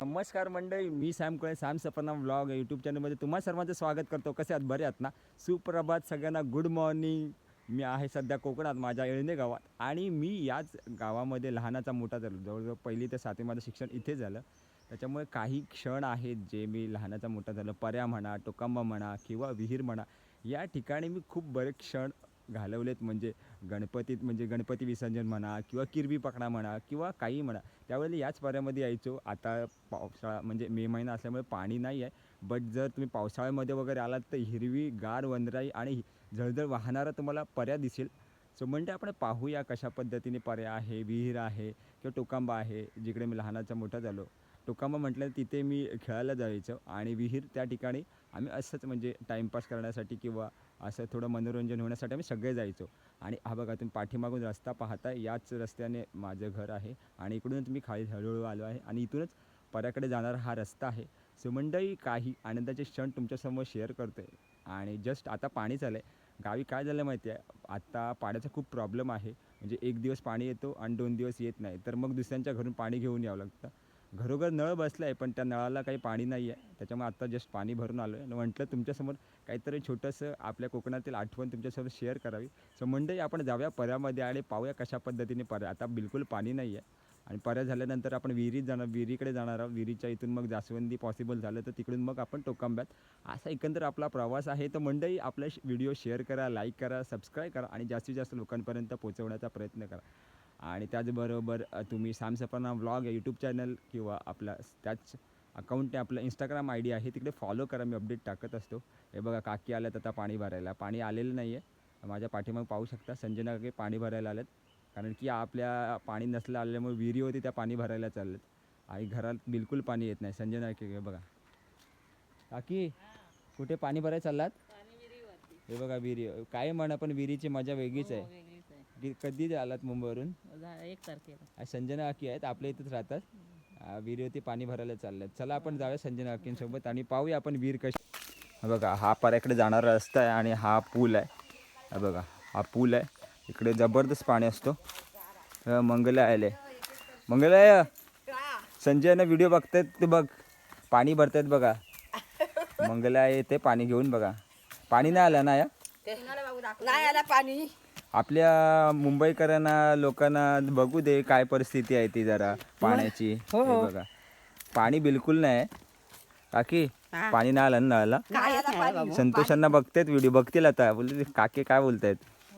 नमस्कार मंडळी मी Sam Kale Sam Sapna vlog YouTube चॅनलमध्ये तुम्हा सर्वांचं स्वागत करतो. कसे आहात? बरे आहात ना? सुप्रभात सगळ्यांना गुड मॉर्निंग मी आहे सध्या कोकणात माझ्या येळणे गावात. आणि मी याच गावामध्ये लहानाचा मोठा झालो. जवळजवळ पहिली ते सातवी माझं शिक्षण इथे झालं. त्याच्यामुळे काही क्षण आहेत जे मी लहानाचा मोठा झालो. पर्या म्हणा टोकांबा म्हणा किंवा विहीर म्हणा या ठिकाणी मी खूप बरे क्षण घालवलेत म्हणजे गणपतीत म्हणजे गणपती विसर्जन म्हणा किंवा किरवी पकडा म्हणा किंवा काही म्हणा. त्यावेळेला याच पर्यामध्ये यायचो. आता पावसाळा म्हणजे मे महिना असल्यामुळे पाणी नाही आहे. बट जर तुम्ही पावसाळ्यामध्ये वगैरे आलात तर हिरवी गार वंदराई आणि झळझळ वाहणारा तुम्हाला पर्या दिसेल. सो म्हणजे आपण पाहूया कशा पद्धतीने पर्या आहे. विहीर आहे किंवा टोकांबा आहे. जिकडे मी लहानाचा मोठा झालो. टोकांबा म्हटलं तिथे मी खेळायला जायचो. आणि विहीर त्या ठिकाणी आम्ही असंच म्हणजे टाईमपास करण्यासाठी किंवा असं थोडं मनोरंजन होण्यासाठी आम्ही सगळे जायचो. आणि हा बघा तुम्ही पाठीमागून रस्ता पाहता याच रस्त्याने माझं घर आहे आणि इकडूनच मी खाली हळूहळू आलो आहे आणि इथूनच पर्याकडे जाणारा हा रस्ता आहे. सो मंडळी काही आनंदाचे क्षण तुमच्यासमोर शेअर करतो आहे आणि जस्ट आता पाणी चालं आहे गावी काय झालं माहिती आहे? आत्ता पाण्याचा खूप प्रॉब्लेम आहे. म्हणजे एक दिवस पाणी येतो आणि दोन दिवस येत नाही. तर मग दुसऱ्यांच्या घरून पाणी घेऊन यावं लागतं. घरोघर नळ बसला आहे पण त्या नळाला काही पाणी नाही आहे त्याच्यामुळे आत्ता जस्ट पाणी भरून आलो आहे म्हटलं तुमच्यासमोर काहीतरी छोटंसं आपल्या कोकणातील आठवण तुमच्यासोबत शेअर करावी. सो मंडळी आपण जाऊया पर्यामध्ये आणि पाहूया कशा पद्धतीने पर्या आता बिलकुल पाणी नाही आहे आणि पर्या झाल्यानंतर आपण विहिरीत जाणार विहिरीकडे जाणार आहोत. विहिरीच्या इथून मग जास्वंदी पॉसिबल झालं तर तिकडून मग आपण टोकांब्यात. असा एकंदर आपला प्रवास आहे. तर मंडळी आपला व्हिडिओ शेअर करा लाईक करा सबस्क्राईब करा आणि जास्तीत जास्त लोकांपर्यंत पोहोचवण्याचा प्रयत्न करा. आणि त्याचबरोबर तुम्ही Sam Sapna vlog YouTube channel किंवा आपला त्याच अकाउंटने आपलं इंस्टाग्राम आय डी आहे तिकडे फॉलो करा. मी अपडेट टाकत असतो. हे बघा काकी आल्यात आता पाणी भरायला. पाणी आलेलं नाही आहे माझ्या पाठीमाग पाहू शकता संजय काकी पाणी भरायला आलेत कारण की आपल्या पाणी नसलं आल्यामुळे विहिरी होती त्या पाणी भरायला चाललेत आणि घरात बिलकुल पाणी येत नाही. संजय नाईक हे बघा. काकी कुठे पाणी भरायला चाललात? हे बघा विहिरी. काय म्हणा पण विहिरीची मजा वेगळीच आहे. वेगळीच आहे की कधी आलात मुंबईवरून? एक तारखेला. आज संजना काकी आहेत आपल्या इथंच राहतात. आ, विहिरीवरती पाणी भरायला चाललं चला आपण जाऊया संजना काकींसोबत आणि पाहूया आपण विहीर कशी. हा बघा हा पर्याकडे जाणारा रस्ता आहे आणि हा पूल आहे. हा बघा हा पूल आहे. इकडे जबरदस्त पाणी असतो. अ, मंगला आले मंगला संजयनं व्हिडिओ बघतायत ते बघ. पाणी भरतायत बघा. मंगला येते पाणी घेऊन बघा. पाणी नाही आलं ना या? नाही आला पाणी. आपल्या मुंबईकरांना लोकांना बघू दे काय परिस्थिती आहे ती जरा पाण्याची. हे बघा. पाणी बिलकुल नाही. काकी पाणी नाही आलं ना नळाला? काय संतोषांना बघतायत व्हिडिओ बघतील आता. बोलते काकी काय बोलतायत?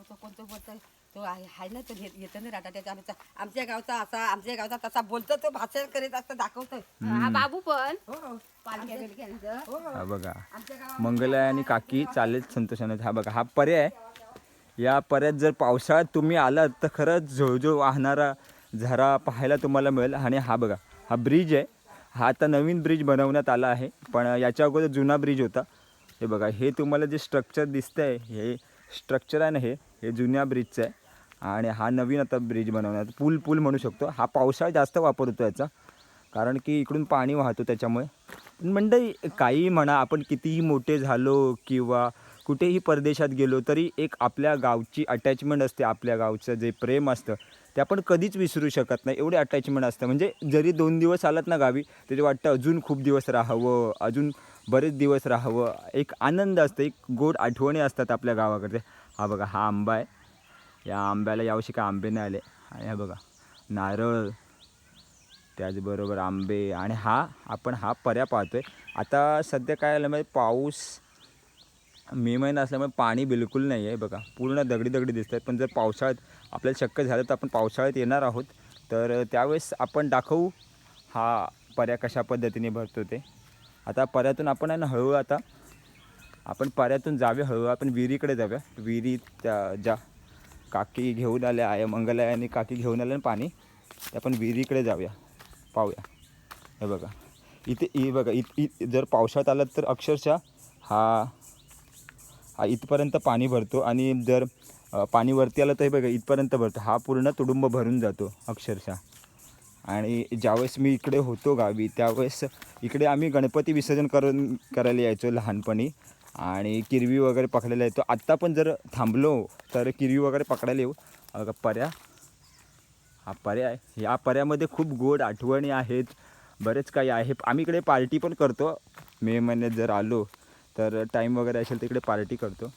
तो कोणतो बोलतोय? तो आहे आहे ना तो येत- येतो ना राहता त्याचा आमचा आमच्या गावचा असा आमच्या गावचा तसा बोलतो तो भाषण करीत असतो दाखवतोय. हा बाबू पण. हो. हो पालख्या. हो हो. हा बघा. मंगला आणि काकी चालेल संतोषानं. हा बघा हा पर्याय. या पर्यात जर पावसाळ्यात तुम्ही आलात तर खरंच झोळझोळ वाहणारा झरा पाहायला तुम्हाला मिळेल. आणि हा बघा हा ब्रिज आहे. हा आता नवीन ब्रिज बनवण्यात आला आहे. पण याच्या अगोदर जुना ब्रिज होता. हे बघा हे तुम्हाला जे स्ट्रक्चर दिसतंय हे स्ट्रक्चर आहे ना हे हे जुन्या ब्रिजचं आहे. आणि हा नवीन आता ब्रिज बनवण्यात पूल पूल म्हणू शकतो. हा पावसाळा जास्त वापर होतो याचा. कारण की इकडून पाणी वाहतो त्याच्यामुळे. म्हणजे काही म्हणा आपण कितीही मोठे झालो किंवा कुठेही परदेशात गेलो तरी एक आपल्या गावची अटॅचमेंट असते आपल्या गावचं जे प्रेम असतं ते आपण कधीच विसरू शकत नाही. एवढे अटॅचमेंट असतं. म्हणजे जरी दोन दिवस आलात ना गावी तरी वाटतं अजून खूप दिवस राहावं अजून बरेच दिवस राहावं. एक आनंद असतं एक गोड आठवणी असतात आपल्या गावाकडे. हा बघा हा आंबा आहे. या आंब्याला यावर्षी काय आंबे नाही आले. आणि हा बघा नारळ त्याचबरोबर आंबे. आणि हा आपण हा पर्या आहे आता सध्या काय आलं म्हणजे पाऊस मे महिना असल्यामुळे पाणी बिलकुल नाही आहे बघा. पूर्ण दगडी दगडी दिसत आहेत पण जर पावसाळ्यात आपल्याला शक्य झालं तर आपण पावसाळ्यात येणार आहोत. तर त्यावेळेस आपण दाखवू हा पर्या कशा पद्धतीने भरतो ते. आता पर्यातून आपण आहे ना हळूहळू आता आपण पर्यातून जाऊया हळूहळू आपण विहिरीकडे जाऊया. विहिरी त्या ज्या काकी घेऊन आल्या आहे मंगला आणि काकी घेऊन आल्या पाणी ते आपण विहिरीकडे जाऊया. पाहूया. हे बघा. इथे हे बघा इत जर पावसाळ्यात आलं तर अक्षरशः हा इथपर्यंत पाणी भरतो आणि जर पाणी वरती आलं तर हे बघा इथपर्यंत भरतो. हा पूर्ण तुडुंब भरून जातो अक्षरशः. आणि ज्यावेळेस मी इकडे होतो गावी त्यावेळेस इकडे आम्ही गणपती विसर्जन करून करायला यायचो लहानपणी. आणि किरवी वगैरे पकडायला येतो. आत्ता पण जर थांबलो तर किरवी वगैरे पकडायला येऊ. अगं पर्या हा पर्याय या पर्यामध्ये खूप गोड आठवणी आहेत. बरेच काही आहे. आम्ही इकडे पार्टी पण करतो. मे महिन्यात जर आलो तर टाईम वगैरे असेल तर इकडे पार्टी करतो.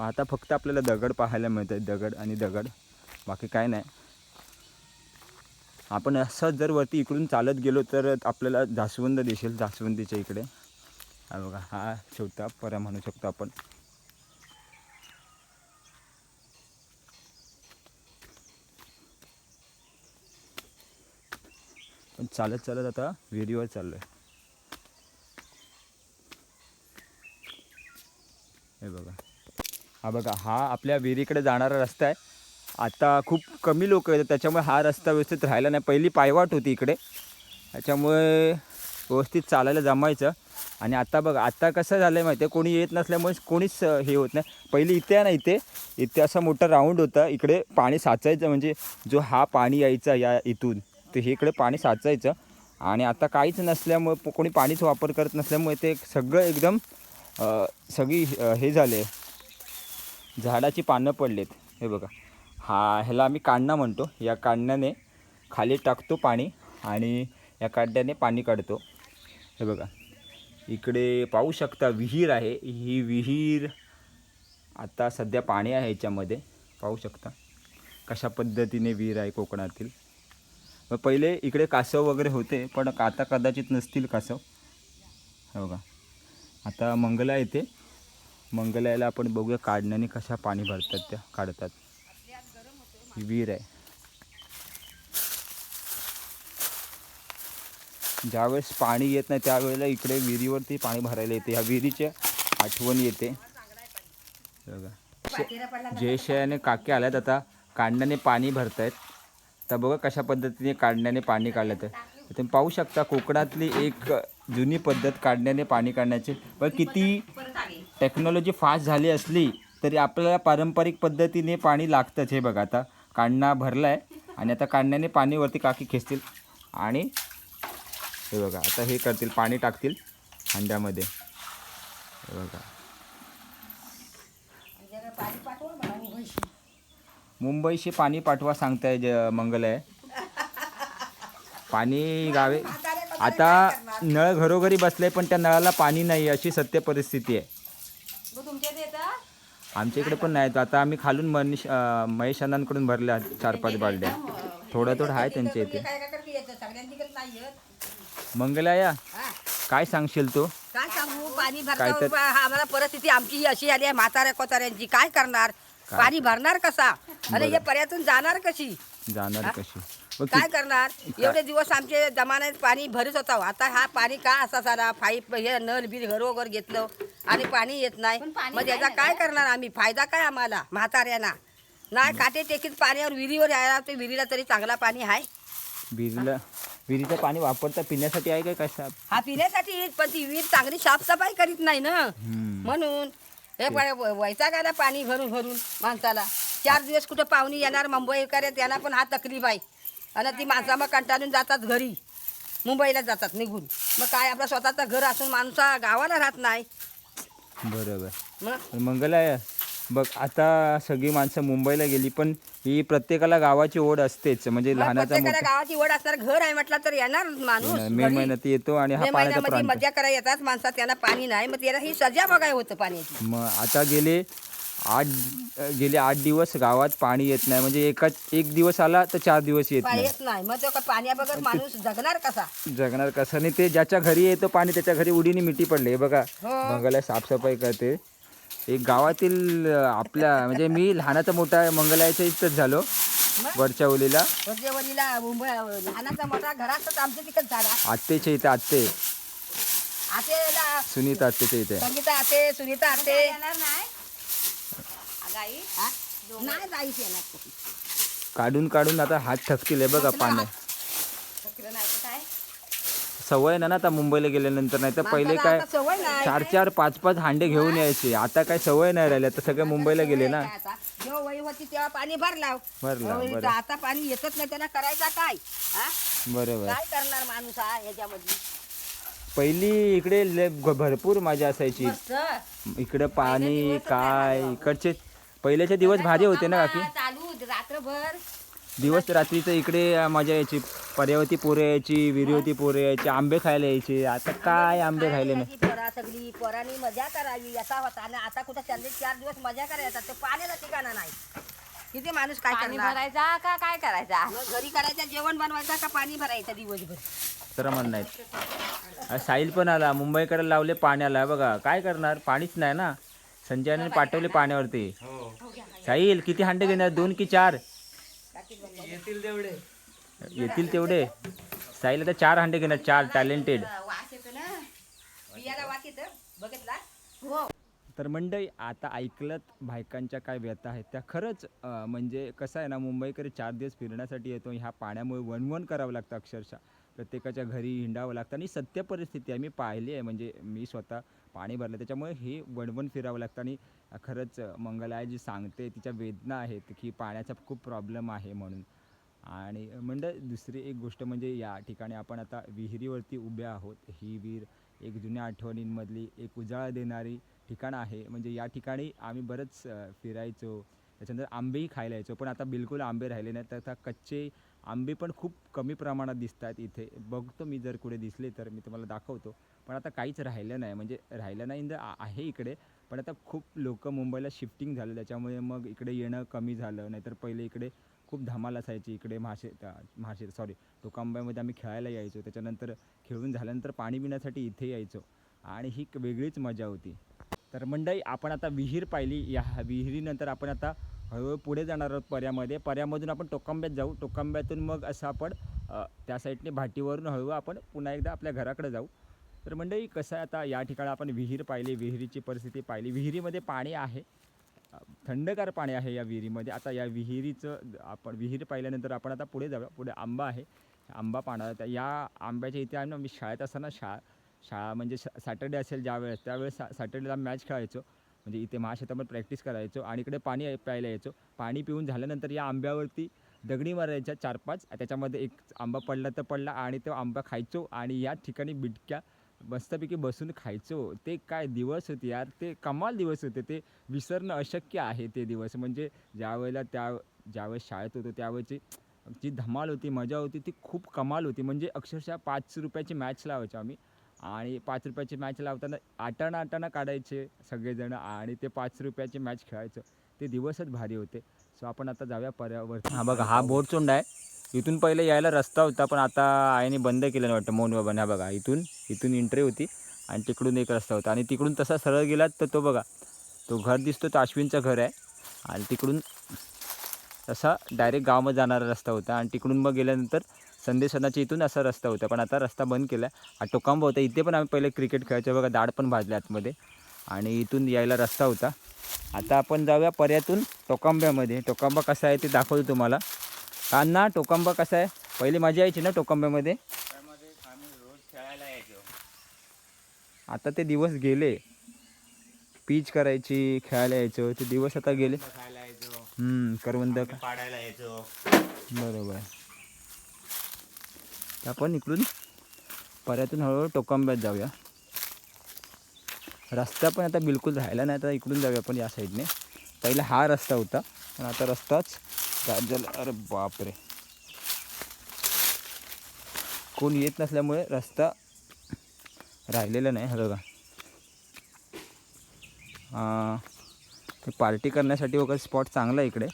आता फक्त आपल्याला दगड पाहायला मिळतात दगड आणि दगड. बाकी काय नाही. आपण असंच जर वरती इकडून चालत गेलो तर आपल्याला जास्वंद दिसेल जास्वंदीच्या इकडे. हा बघा हा छोटा पर्या म्हणू शकतो आपण. पण चालत चालत आता विहिरीवर चाललो आहे हे बघा. हा बघा हा आपल्या विहिरीकडे जाणारा रस्ता आहे. आता खूप कमी लोक येतात त्याच्यामुळे हा रस्ता व्यवस्थित राहिला नाही. पहिली पायवाट होती इकडे. त्याच्यामुळे व्यवस्थित चालायला जमायचं. आणि आता बघा आता कसं झालं आहे माहिती आहे? कोणी येत नसल्यामुळे कोणीच हे होत नाही. पहिली इथे आहे ना इथे. इथे असा मोठा राऊंड होता. इकडे पाणी साचायचं म्हणजे जो हा पाणी यायचा या इथून ते हे इकडे पाणी साचायचं. आणि आता काहीच नसल्यामुळे कोणी पाणीच वापर करत नसल्यामुळे ते सगळं एकदम सगळी हे झाले. झाडाची पानं पडलेत. हे बघा. हा ह्याला आम्ही काढणं म्हणतो. या काढण्याने खाली टाकतो पाणी आणि या काढण्याने पाणी काढतो. हे बघा. इकडे पाहू शकता विहीर आहे. ही विहीर आता सध्या पाणी आहे याच्यामध्ये. पाहू शकता. कशा पद्धतीने विहीर आहे कोकणातील. मग पहिले इकडे कासव वगैरे होते पण आता कदाचित नसतील कासव. हे बघा. आता मंगला येते मंगलाला आपण बघूया काढण्याने कशा पाणी भरतात त्या काढतात. ही विहीर आहे. ज्यावेळेस पाणी येत नाही त्यावेळेला इकडे विहिरीवरती पाणी भरायला येते. ह्या विहिरीची आठवण येते. बघा. जयशय आणि काके आल्यात आता. काढण्याने पाणी भरत आहेत तर बघा कशा पद्धतीने काढण्याने पाणी काढलं तर. तुम्ही पाहू शकता कोकणातली एक जुनी पद्धत काढण्याने पाणी काढण्याची. पण किती टेक्नॉलॉजी फास्ट झाली असली तरी आपल्याला पारंपरिक पद्धतीने पाणी लागतंच हे बघा आता. काढणा भरला आहे आणि आता काढण्याने पाणीवरती काकी खेचतील आणि हे बघा आता हे करतील पाणी टाकतील हंड्यामध्ये. हे बघा. मुंबईशी पाणी पाठवा सांगताय ज मंगल आहे. पाणी गावे आता नळ घरोघरी बसले पण त्या नळाला पाणी नाही अशी सत्य परिस्थिती आहे. आमच्या इकडे पण नाही आता आम्ही खालून मनीष महेश अण्णांकडून भरल्या चार पाच बालड्या. थोडं थोडं आहे त्यांच्या इथे. मंगलाया हा. काय सांगशील तू? काय सांगू? पाणी भरता आम्हाला परिस्थिती आमची अशी आली आहे म्हाताऱ्या कोताऱ्यांची. काय करणार? पाणी भरणार कसा? आणि हे. पर्यातून जाणार कशी? जाणार? कशी? काय करणार? एवढे दिवस आमचे जमान्यात पाणी भरत होता आता हा पाणी का असा सारा? फाईप हे नल बिल घरोघर घेतलं आणि पाणी येत नाही. मग याचा नाही ना काय? करणार आम्ही? फायदा काय आम्हाला? म्हाताऱ्यांना. नाही काटे टेकीत पाण्यावर विहिरीवर यायला ते विहिरीला तरी चांगला पाणी आहे. विहिरीला विहिरीचं पाणी वापरता पिण्यासाठी आहे काय कशा हा पिण्यासाठी पण ती विहीर चांगली साफसफाई करीत नाही ना. म्हणून हे वैतागायला पाणी भरून भरून माणसाला. चार दिवस कुठं पाहुणी येणार मुंबई करे त्यांना पण हा तकलीफ आहे. आणि ती माणसा मग कंटाळून जातात घरी. मुंबईला जातात निघून. मग काय आपलं स्वतःचं घर असून माणसा गावाला राहत नाही. बरोबर. मग? मंगलाय बघ आता सगळी माणसं मुंबईला गेली पण ही प्रत्येकाला गावाची ओढ असतेच म्हणजे लहानाचा प्रत्येकाला मोठा गावाची ओढ असणार घर आहे म्हटलं तर येणार माणूस मे घरी. महिन्यात येतो आणि हा मे पाण्याचा महिन्यामध्ये प्रांत. मजा करायला येतात माणसात त्यांना पाणी नाही मग त्याला ही सजा बघाय होतं पाण्याची. मग आता गेले आठ गेले आठ दिवस गावात पाणी येत नाही. म्हणजे एका एक दिवस आला तर चार दिवस येत नाही. येत नाही. मग तो का पाण्याबगैर माणूस जगणार कसा? जगणार कसं? आणि ते ज्याच्या घरी येतं पाणी त्याच्या घरी उडीने मिठी पडले. हे बघा हो. मंगला साफसफाई करते. एक गावातील आपल्या म्हणजे मी लहानाचा मोठा मंगलाच्या इथंच झालो वरच्या ओलीला. वरच्या वरीला मुंबई लहानाचा मोठा घरातच आमच्या तिकडे झाला. आत्तेच्या इथे आत्ते. आतेला सुनीता आत्तेच्या इथे. संगीता आते सुनीता आते येणार नाही. गाई हा? नाही जायची येणार कशी. काढून काढून आता हात थकतील हे बघा पाण्या तिकडं नाही तर काय? सवय ना ना आता मुंबईला गेल्यानंतर नाही तर पहिले माणसाला काय आता सवय नाही. चार चार पाच पाच हांडे घेऊन यायचे. आता काय सवय नाही राहिल्या तर सगळे मुंबईला गेले ना. काय आता? जेव्हा वय होती तेव्हा पाणी भरला भरला, बरं. आता पाणी येतच नाही त्यांना करायचा काय? हा? बरोबर. काय करणार माणूस हा ह्याच्यामध्ये पहिली इकडे लय ग- भरपूर मजा असायची. मस्त. इकडे पाणी काय इकडचे पहिल्याचे दिवस भारी होते ना काकी? चालू रात्रभर. दिवस रात्रीचं इकडे मजा यायची. पर्यावती पोरं यायची विहिरीवती पोरं यायची आंबे खायला यायचे. आता काय आंबे खायले नाही. पोरा सगळी? पोरांनी मजा करावी असा होता. आणि आता कुठं चालले चार दिवस मजा करायचा ते पाण्याला ठिकाणा नाही. किती माणूस काय पाणी भरायचा का काय करायचा? मग घरी करायचं जेवण बनवायचं का पाणी भरायचं दिवसभर? तर म्हण नाहीत. आज साहिल पण आला. मुंबईकडे लावले पाण्याला. बघा काय करणार? पाणीच नाही ना. संजयने पाठवले पाण्यावरती. साहिल किती हांडे घेणार? दोन की चार? येतील तेवढे. साहिल आता चार हांडे घेणार चार टॅलेंटेड हो तर मंडळी आता ऐकलत बायकांच्या काय व्यथा आहेत त्या खरंच म्हणजे कसं आहे ना मुंबईकडे चार दिवस फिरण्यासाठी येतो ह्या पाण्यामुळे वणवण करावं लागतं अक्षरशः. प्रत्येकाच्या घरी हिंडावं लागतं आणि सत्य परिस्थिती आहे मी पाहिली आहे म्हणजे मी स्वतः पाणी भरलं. त्याच्यामुळे हे वणवण फिरावं लागतं आणि खरंच मंगला जी सांगते तिच्या वेदना आहेत की पाण्याचा खूप प्रॉब्लेम आहे म्हणून. आणि म्हणजे दुसरी एक गोष्ट म्हणजे या ठिकाणी आपण आता विहिरीवरती उभे आहोत. ही विहीर एक जुन्या आठवणींमधली एक उजाळा देणारी ठिकाण आहे. म्हणजे या ठिकाणी आम्ही बरंच फिरायचो. त्याच्यानंतर आंबेही खायला यायचो. पण आता बिलकुल आंबे राहिले नाही तर आता कच्चे आंबे पण खूप कमी प्रमाणात दिसत आहेत इथे. बघतो मी जर कुठे दिसले तर मी तुम्हाला दाखवतो. पण आता काहीच राहिलं नाही. म्हणजे राहिलं नाही इन द आहे इकडे. पण आता खूप लोक मुंबईला शिफ्टिंग झालं. त्याच्यामुळे मग इकडे येणं कमी झालं. नाहीतर पहिले इकडे खूप धमाल असायची. इकडे महाशे महाशे सॉरी टोकांब्यामध्ये आम्ही खेळायला यायचो. त्याच्यानंतर खेळून झाल्यानंतर पाणी पिण्यासाठी इथे यायचो. आणि ही वेगळीच मजा होती. तर मंडई आपण आता विहीर पाहिली. या विहिरीनंतर आपण आता हळूहळू पुढे जाणार आहोत पर्यामध्ये. पर्यामधून आपण टोकांब्यात जाऊ. टोकांब्यातून मग असं आपण त्या साईडने भाटीवरून हळूहळू आपण पुन्हा एकदा आपल्या घराकडे जाऊ. तर मंडळी कसं आहे आता या ठिकाणी आपण विहीर पाहिली विहिरीची परिस्थिती पाहिली. विहिरीमध्ये पाणी आहे. थंडगार पाणी आहे या विहिरीमध्ये. आता या विहिरीचं आपण विहीर पाहिल्यानंतर आपण आता पुढे जाऊया. पुढे आंबा आहे. आंबा पाहणार त्या या आंब्याच्या इथे आहे ना मी शाळेत असताना शाळा शाळा म्हणजे सॅटर्डे असेल ज्यावेळेस त्यावेळेस सा सॅटर्डेला मॅच खेळायचो. म्हणजे इथे महाशेतामध्ये प्रॅक्टिस करायचो आणि इकडे पाणी प्यायला यायचो. पाणी पिऊन झाल्यानंतर या आंब्यावरती दगडी मारायच्या चार पाच त्याच्यामध्ये एक आंबा पडला तर पडला आणि तो आंबा खायचो आणि या ठिकाणी बिटक्या मस्तपैकी बसून खायचो. ते काय दिवस होते यार? ते कमाल दिवस होते. ते विसरणं अशक्य आहे ते दिवस. म्हणजे ज्यावेळेला त्या ज्यावेळेस शाळेत होतो त्यावेळेची जी धमाल होती मजा होती ती खूप कमाल होती. म्हणजे अक्षरशः पाच रुपयाची मॅच लावायचो आम्ही. आणि पाच रुपयाची मॅच लावताना आटाणा आटाणा काढायचे सगळेजण आणि ते पाच रुपयाची मॅच खेळायचो. ते दिवसच भारी होते. सो आपण आता जाऊया पर्यावरती हा बघा हा बोरचोंड आहे. इथून पहिले यायला रस्ता होता पण आता आईने बंद केलं वाटतं मौन बाबांनी. हा बघा इथून इथून एंट्री होती आणि तिकडून एक रस्ता होता. आणि तिकडून तसा सरळ गेलात तर तो बघा तो घर दिसतो तो अश्विनचं घर आहे. आणि तिकडून तसा डायरेक्ट गावामध्ये जाणारा रस्ता होता. आणि तिकडून मग गेल्यानंतर संदेशनाच्या इथून असा रस्ता होता. पण आता रस्ता बंद केला आहे. हा टोकांबा होता. इथे पण आम्ही पहिले क्रिकेट खेळायचो. बघा दाड पण भाजले आतमध्ये. आणि इथून यायला रस्ता होता. आता आपण जाऊया पर्यातून टोकांब्यामध्ये. टोकांबा कसा आहे ते दाखवतो तुम्हाला. कारण ना टोकांबा कसा आहे? पहिली मजा यायची ना टोकांब्यामध्ये? आता ते दिवस गेले. पीच करायची खेळायला यायचो. ते दिवस आता गेले. खायला यायचो हम्म, करवंद पाडायला यायचो बरोबर. तर आपण इकडून पर्यातून हळूहळू टोकांब्यात जाऊया. रस्ता पण आता बिलकुल राहिला नाही. आता इकडून जाऊया आपण या साईडने. पहिला हा रस्ता होता. पण आता रस्ताच गायब अरे बापरे. कोण येत नसल्यामुळे रस्ता राहिलेला नाही हा बघा. पार्टी करण्यासाठी वगैरे स्पॉट चांगला आहे इकडे.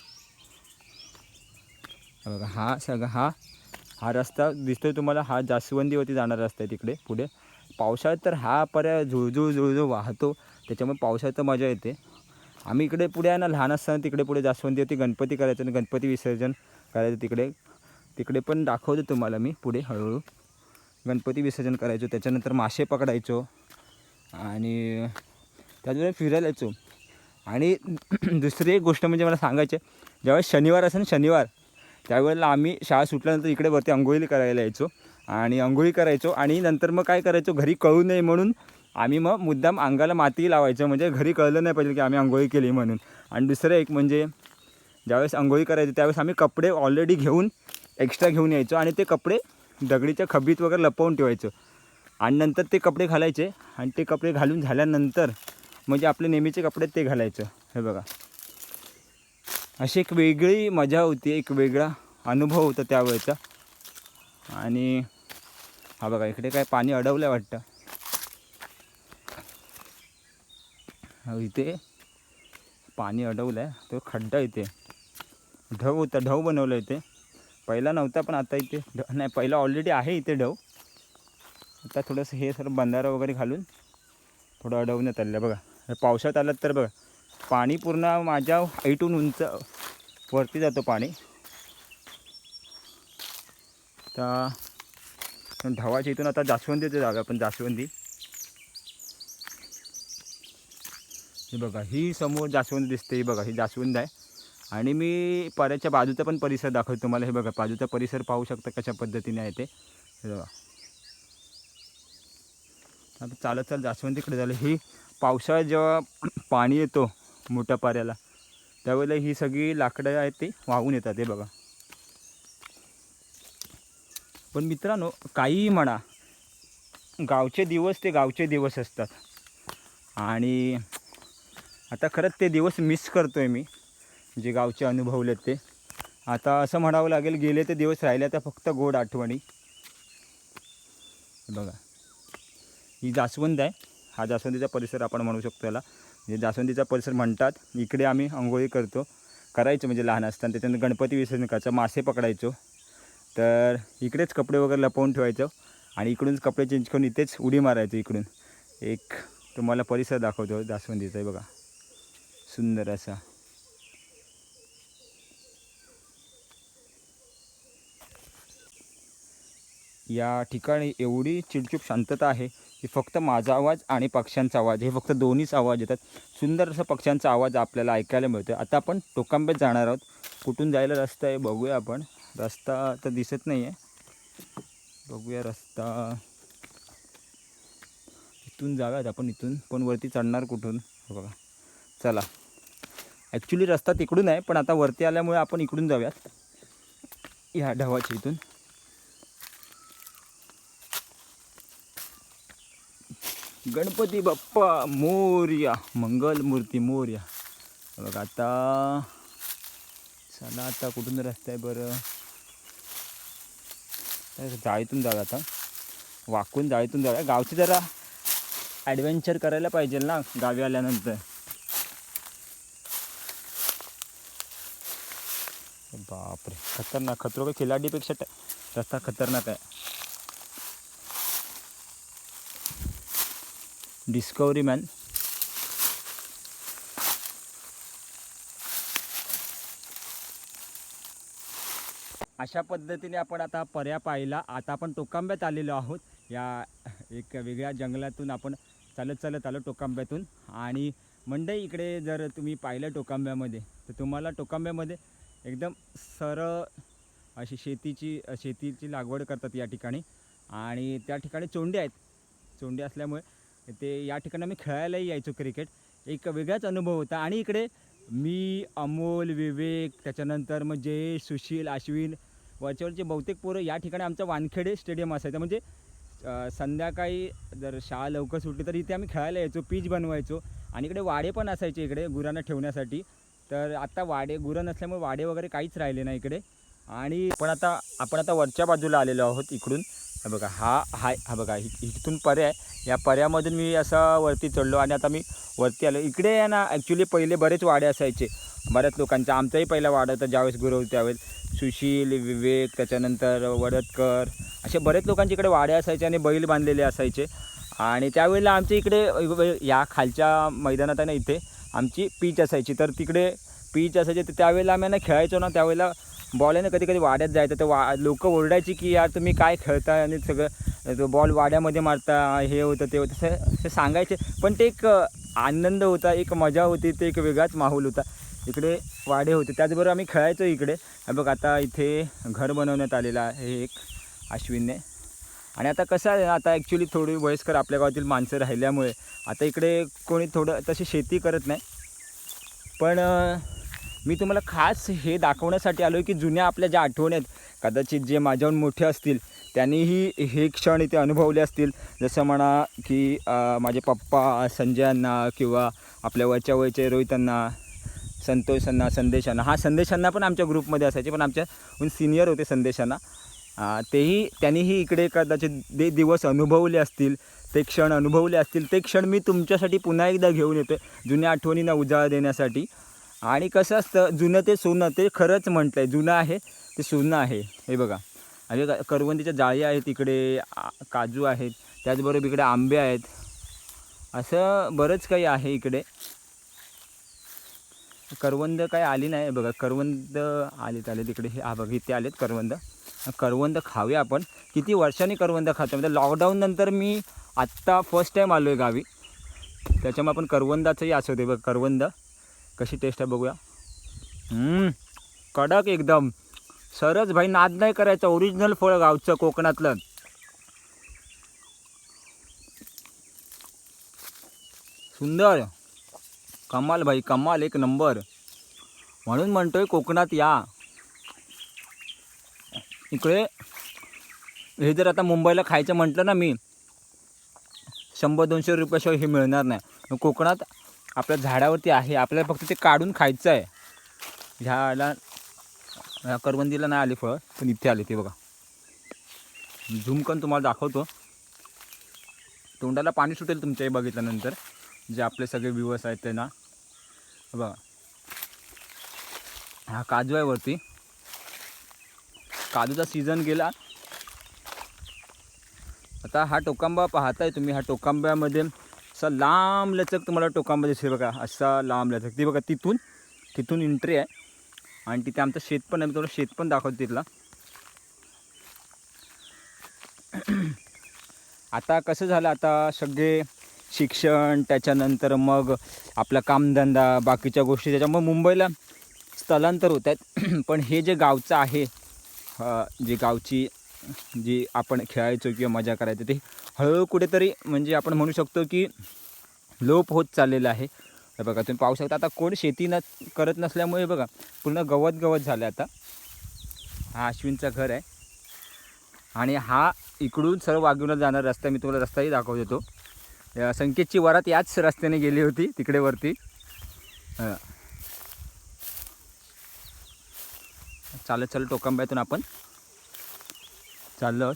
बघा हा सगळा हा हा रस्ता दिसतोय तुम्हाला हा जास्वंदीवरती जाणारा रस्ता आहे तिकडे पुढे. पावसाळ्यात तर हा पर्याय झुळझुळ जुळजुळ वाहतो त्याच्यामुळे पावसाळ्यात तर मजा येते. आम्ही इकडे पुढे आहे ना लहान असताना तिकडे पुढे जास्वंदी होती गणपती करायचं आणि गणपती विसर्जन करायचं तिकडे. तिकडे पण दाखवतो तुम्हाला मी पुढे हळूहळू. गणपती विसर्जन करायचो. त्याच्यानंतर मासे पकडायचो. आणि त्याच्यामुळे फिरायला यायचो. आणि दुसरी एक गोष्ट म्हणजे मला सांगायची ज्यावेळेस शनिवार असेल ना शनिवार त्यावेळेला आम्ही शाळा सुटल्यानंतर इकडे वरती अंघोळी करायला यायचो. आणि अंघोळी करायचो. आणि नंतर मग काय करायचो? घरी कळू नये म्हणून आम्ही मग मुद्दाम अंगाला माती लावायचं म्हणजे घरी कळलं नाही पाहिजे की आम्ही अंघोळी केली म्हणून. आणि दुसरं एक म्हणजे ज्यावेळेस अंघोळी करायची त्यावेळेस आम्ही कपडे ऑलरेडी घेऊन एक्स्ट्रा घेऊन यायचो आणि ते कपडे दगडीच्या खबीत वगैरे लपवून ठेवायचो. आणि नंतर ते कपडे घालायचे आणि ते कपडे घालून झाल्यानंतर म्हणजे आपले नेहमीचे कपडे ते घालायचं. हे बघा. अशी एक वेगळी मजा होती एक वेगळा अनुभव होता त्यावेळेचा. आणि हा बघा इकडे काय पाणी अडवलं वाटतं. इथे पाणी अडवलं आहे तो खड्डा इथे. ढव होता ढव बनवलं इथे. पहिला नव्हता पण आता इथे ढ नाही पहिला ऑलरेडी आहे इथे ढव. आता थोडंसं हे सर्व बंधारा वगैरे घालून थोडं अडवण्यात आलेलं आहे. बघा पावसात आलं तर बघा पाणी पूर्ण माझ्या हाईटून उंच वरती जातो पाणी. तर ढवाच्या इथून आता जास्वंदीचं जागा आपण जास्वंदी हे बघा ही समोर जास्वंद दिसते ही बघा ही जास्वंद आहे. आणि मी पाऱ्याच्या बाजूचा पण परिसर दाखवतो तुम्हाला. हे बघा बाजूचा परिसर पाहू शकता कशा पद्धतीने आहे ते. हे बघा. आता चालत चालत जास्वंदीकडे झालं. ही पावसाळ्यात जेव्हा पाणी येतो मोठ्या पाऱ्याला त्यावेळेला ही सगळी लाकडं आहेत ती वाहून येतात हे बघा. पण मित्रांनो काहीही म्हणा गावचे दिवस ते गावचे दिवस असतात. आणि आता खरंच ते दिवस मिस करतो आहे मी जे गावचे अनुभवलेत ते. आता असं म्हणावं लागेल गेले ते दिवस राहिले तर फक्त गोड आठवणी. बघा. ही जास्वंद आहे. हा जास्वंदीचा परिसर आपण म्हणू शकतो त्याला म्हणजे जास्वंदीचा परिसर म्हणतात इकडे आम्ही आंघोळी करतो. करायचो म्हणजे लहान असताना त्याच्यानंतर गणपती विसर्जन करायचं मासे पकडायचो. तर इकडेच कपडे वगैरे लपवून ठेवायचो आणि इकडूनच कपडे चेंज करून इथेच उडी मारायचो इकडून. एक तुम्हाला परिसर दाखवतो जास्वंदीचा आहे बघा. सुंदर असा. या ठिकाणी एवढी चिडचूप शांतता आहे की फक्त माझा आवाज आणि पक्ष्यांचा आवाज हे फक्त दोन्हीच आवाज येतात. सुंदर असा पक्ष्यांचा आवाज आपल्याला ऐकायला मिळतो. आता आपण टोकांबेत जाणार आहोत. कुठून जायला रस्ता आहे बघूया आपण. रस्ता तर दिसत नाही आहे बघूया रस्ता. इथून जाव्यात आपण इथून पण वरती चढणार कुठून? बघा. चला. ॲक्च्युली रस्ता तिकडून आहे पण आता वरती आल्यामुळे आपण इकडून जाऊयात. ह्या ढवाच्या इथून. गणपती बाप्पा मोर्या मंगल मूर्ती मोर्या. बघ आता चला आता कुठून रस्ता आहे बरं? तर जाळीतून जाऊया आता. वाकून जाळीतून जाऊया. गावची जरा ॲडव्हेंचर करायला पाहिजे ना गावी आल्यानंतर. बापरे. खतरनाक. खतरो का खिलाडीपेक्षा ट- रस्ता खतरनाक आहे. डिस्कवरी मॅन अशा पद्धतीने आपण आता पर्या पाहिला. आता आपण टोकांब्यात आलेलो आहोत. या एक वेगळ्या जंगलातून आपण चालत चालत आलो टोकांब्यातून. आणि मंडई इकडे जर तुम्ही पाहिलं टोकांब्यामध्ये तर तुम्हाला टोकांब्यामध्ये एकदम सरळ अशी शेतीची शेतीची लागवड करतात या ठिकाणी. आणि त्या ठिकाणी चोंडे आहेत. चोंडे असल्यामुळे ते या ठिकाणी आम्ही खेळायलाही यायचो क्रिकेट एक वेगळाच अनुभव होता. आणि इकडे मी अमोल विवेक त्याच्यानंतर मग जयेश सुशील आश्विन वरच्यावरचे बहुतेक पोरं या ठिकाणी आमचं वानखेडे स्टेडियम असायचं. म्हणजे संध्याकाळी जर शाळा लवकर सुटली तर इथे आम्ही खेळायला यायचो पीच बनवायचो. आणि इकडे वाडे पण असायचे इकडे गुरांना ठेवण्यासाठी. तर आता वाडे गुरं नसल्यामुळे वाडे वगैरे काहीच राहिले नाही इकडे. आणि पण आता आपण आता वरच्या बाजूला आलेलो आहोत इकडून. हा बघा हा हाय हा बघा इथून पर्याय. आहे या पर्यामधून मी असं वरती चढलो आणि आता मी वरती आलो. इकडे आहे ना ॲक्च्युली पहिले बरेच वाडे असायचे. बऱ्याच लोकांचा. आमचाही पहिला वाडा होता ज्यावेळेस गुरु होते त्यावेळेस. सुशील विवेक त्याच्यानंतर वडतकर असे बरेच लोकांच्या इकडे वाडे असायचे आणि बैल बांधलेले असायचे. आणि त्यावेळेला आमच्या इकडे या खालच्या मैदानात आहे ना इथे आमची पीच असायची. तर तिकडे पीच असायची तर त्यावेळेला आम्ही ना खेळायचो ना त्यावेळेला बॉल कधी कधी वाड्यात जायचं. तर वा लोक ओरडायची की यार तुम्ही काय खेळता आणि सगळं तो बॉल वाड्यामध्ये मारता हे होतं ते होतं ते सांगायचे. पण ते एक आनंद होता एक मजा होती ते एक वेगळाच माहोल होता. इकडे वाडे होते. त्याचबरोबर आम्ही खेळायचो इकडे. बघ आता इथे घर बनवण्यात आलेलं आहे एक अश्विनने. आणि आता कसं आहे आता ॲक्च्युली थोडी वयस्कर आपल्या गावातील माणसं राहिल्यामुळे आता इकडे कोणी थोडं तशी शेती करत नाही. पण मी तुम्हाला खास हे दाखवण्यासाठी आलो आहे की जुन्या आपल्या ज्या आठवणी आहेत कदाचित जे माझ्याहून मोठे असतील त्यांनीही हे क्षण इथे अनुभवले असतील. जसं म्हणा की माझे पप्पा संजयांना किंवा आपल्या वरच्या वयचे रोहितांना संतोषांना संदेशांना हा संदेशांना पण आमच्या ग्रुपमध्ये असायचे पण आमच्या सिनियर होते संदेशांना तेही त्यांनीही इकडे कदाचित जे दिवस अनुभवले असतील ते क्षण अनुभवले असतील ते क्षण मी तुमच्यासाठी पुन्हा एकदा घेऊन येतो जुन्या आठवणींना उजाळा देण्यासाठी. आणि कसं असतं जुनं ते सोनं ते खरंच म्हटलं आहे जुनं आहे ते सोनं आहे. हे बघा. आणि करवंदीच्या जाळी आहेत इकडे काजू आहेत त्याचबरोबर इकडे आंबे आहेत. असं बरंच काही आहे इकडे. करवंद काय आली नाही बघा करवंद आले आले तिकडे हे हा बघा इथे आलेत करवंद. करवंद खाऊया आपण. किती वर्षांनी करवंद खातो. म्हणजे लॉकडाऊन नंतर मी आत्ता फर्स्ट टाईम आलो आहे गावी. त्याच्यामुळे आपण करवंदाचंही आठवते बघ करवंद. कशी टेस्ट आहे बघूया. कडक एकदम. सरच भाई नाद नाही करायचं. ओरिजिनल फळ गावचं कोकणातलं. सुंदर. कमाल भाई कमाल. एक नंबर. म्हणून म्हणतोय कोकणात या. इकडे हे जर आता मुंबईला खायचं म्हटलं ना मी शंभर दोनशे रुपयाशिवाय हे मिळणार नाही. कोकणात आपल्या झाडावरती आहे आपल्याला फक्त ते काढून खायचं आहे. ह्याला ह्या करवंदीला नाही आली फळं पण इथे आली ते बघा. झुमकन तुम्हाला दाखवतो. तोंडाला पाणी सुटेल तुमच्याही बघितल्यानंतर. जे आपले सगळे व्ह्यूअर्स आहेत त्यांना बघा. हा काजू आहे वरती. काजूचा सीझन गेला. आता हा टोकांबा पाहताय तुम्ही हा टोकांब्यामध्ये असा लांब लचक तुम्हाला टोकांबा दिसेल बघा असा लांब लचक. ती बघा तिथून तिथून एंट्री आहे. आणि तिथे आमचं शेत पण आहे मी थोडं शेत पण दाखवतो तिथला. आता कसं झालं आता सगळे शिक्षण त्याच्यानंतर मग आपला कामधंदा बाकीच्या गोष्टी त्याच्यामुळे मुंबईला स्थलांतर होत आहेत. पण हे जे गावचं आहे जी गावची जी आपण खेळायचो किंवा मजा करायचो ते हळूहळू कुठेतरी म्हणजे आपण म्हणू शकतो की लोप होत चाललेलं आहे. हे बघा तुम्ही पाहू शकता आता कोण शेती न करत नसल्यामुळे बघा पूर्ण गवत गवत झालं आता. हा अश्विनचं घर आहे. आणि हा इकडून सर्व वागून जाणारा रस्ता मी तुम्हाला रस्ताही दाखवत होतो संकेतची वरात याच रस्त्याने गेली होती तिकडे वरती. चालत चालत टोकांब्यातून आपण चाललो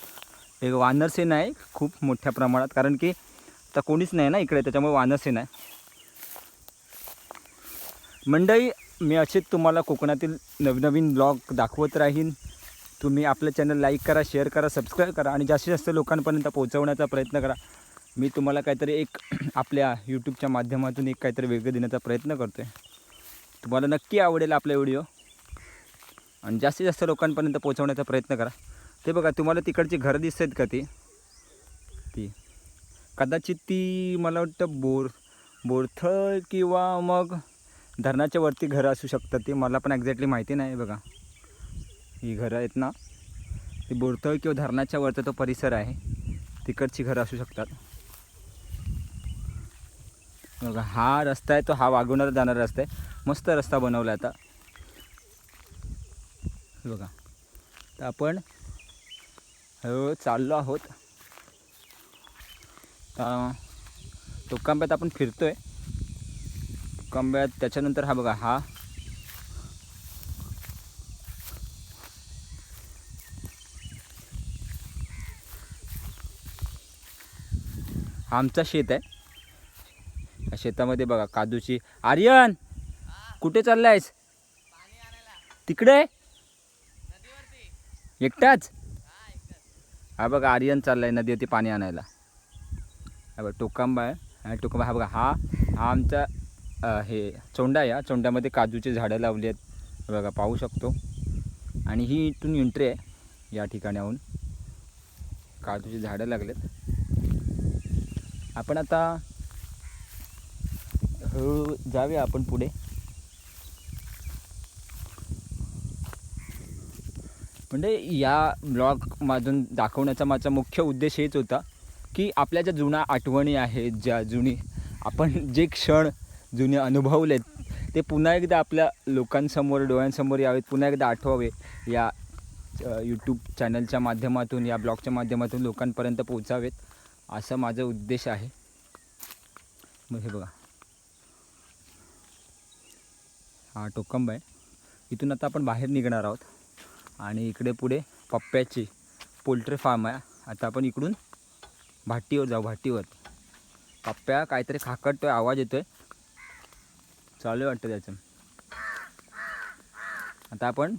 एक वानरसेना आहे खूप मोठ्या प्रमाणात कारण की आता कोणीच नाही ना इकडे त्याच्यामुळे वानरसेना आहे. मंडई मी असेच तुम्हाला कोकणातील नवनवीन ब्लॉग दाखवत राहीन. तुम्ही आपलं चॅनल लाईक करा शेअर करा सबस्क्राईब करा आणि जास्तीत जास्त लोकांपर्यंत पोहोचवण्याचा प्रयत्न करा. मी तुम्हाला काहीतरी एक आपल्या यूट्यूबच्या माध्यमातून एक काहीतरी वेगळं देण्याचा प्रयत्न करतो आहे तुम्हाला नक्की आवडेल आपला व्हिडिओ. आणि जास्तीत जास्त लोकांपर्यंत पोहोचवण्याचा प्रयत्न करा. ते बघा तुम्हाला तिकडची घरं दिसत आहेत का ती? ती. कदाचित ती मला वाटतं बोर बोरथळ किंवा मग धरणाच्या वरती घरं असू शकतात ती. मला पण एक्झॅक्टली माहिती नाही बघा. ही घरं आहेत ना ती बोरथळ किंवा धरणाच्या वरचा तो परिसर आहे. तिकडची घरं असू शकतात. बघा हा रस्ता आहे तो हा वागवणारा जाणारा रस्ता आहे. मस्त रस्ता बनवला आहे आता. बघा. तर आपण हळूहळू चाललो आहोत. तुकांब्यात आपण आपण फिरतोय. तुकांब्यात त्याच्यानंतर हा बघा हा. हा आमचा शेत आहे. या शेतामध्ये बघा काजूची आर्यन कुठे चाललायस? तिकडे. एकटाच? हा बघा आर्यन चाललाय नदीवरती पाणी आणायला. हा बघा टोकांबा आहे. आणि टोकांबा हा बघा हा हा आमचा हे चोंडा आहे चोंडामध्ये चोंड्यामध्ये झाडं लावली आहेत. बघा पाहू शकतो. आणि ही इथून एंट्री आहे या ठिकाणाहून. काजूची झाडं लागलेत. आपण आता हळू जाऊया आपण पुढे. म्हणजे या ब्लॉगमधून दाखवण्याचा माझा मुख्य उद्देश हेच होता की आपल्या ज्या जुन्या आठवणी आहेत ज्या जुनी आपण जे क्षण जुने अनुभवलेत ते पुन्हा एकदा आपल्या लोकांसमोर डोळ्यांसमोर यावेत पुन्हा एकदा आठवावे या यूट्यूब चॅनलच्या माध्यमातून या ब्लॉगच्या माध्यमातून लोकांपर्यंत पोचावेत असा माझा उद्देश आहे. मग हे बघा. हा टोकंब आहे. इथून आता आपण बाहेर निघणार आहोत. आणि इकडे पुढे पप्प्याची पोल्ट्री फार्म आहे. आता आपण इकडून भाटीवर जाऊ भाटीवर. पप्प्या काहीतरी खाकडतोय आवाज येतोय. चालू आहे वाटतं त्याचं. आता आपण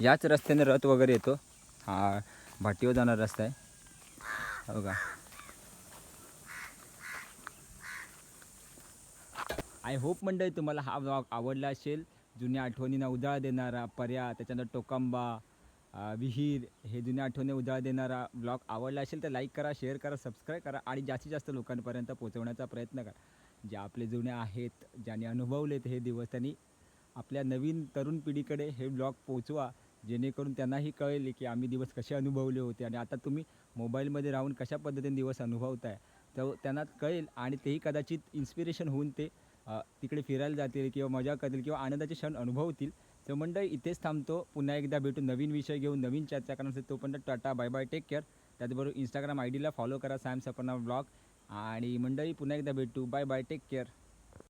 याच रस्त्याने रथ वगैरे येतो. हा भाटीवर जाणारा रस्ता आहे. हो का आय होप मंडळी तुम्हाला हा ब्लॉग आवडला असेल. जुन्या आठवणींना उजाळा देणारा पर्या त्याच्यानंतर टोकंबा विहीर हे जुन्या आठवणी उजाळा देणारा ब्लॉग आवडला असेल तर लाईक करा शेअर करा सबस्क्राईब करा आणि जास्तीत जास्त लोकांपर्यंत पोहोचवण्याचा प्रयत्न करा. जे आपले जुने आहेत ज्यांनी अनुभवलेत हे दिवस त्यांनी आपल्या नवीन तरुण पिढीकडे हे ब्लॉग पोचवा जेणेकरून त्यांनाही कळेल की आम्ही दिवस कसे अनुभवले होते आणि आता तुम्ही मोबाईलमध्ये राहून कशा पद्धतीने दिवस अनुभवताय. तर त्यांना कळेल आणि तेही कदाचित इन्स्पिरेशन होऊन ते तिकडे फिरायला जातील किंवा मजा करतील किंवा आनंदाचे क्षण अनुभवतील. तर मंडळी इथेच थांबतो. पुन्हा एकदा भेटू नवीन विषय घेऊन नवीन चर्चा करण्यासाठी तोपर्यंत tata bye bye take care. त्याचबरोबर इंस्टाग्राम आय डीला फॉलो करा सॅम सपना ब्लॉग. आणि मंडळी पुन्हा एकदा भेटू. Bye bye take care.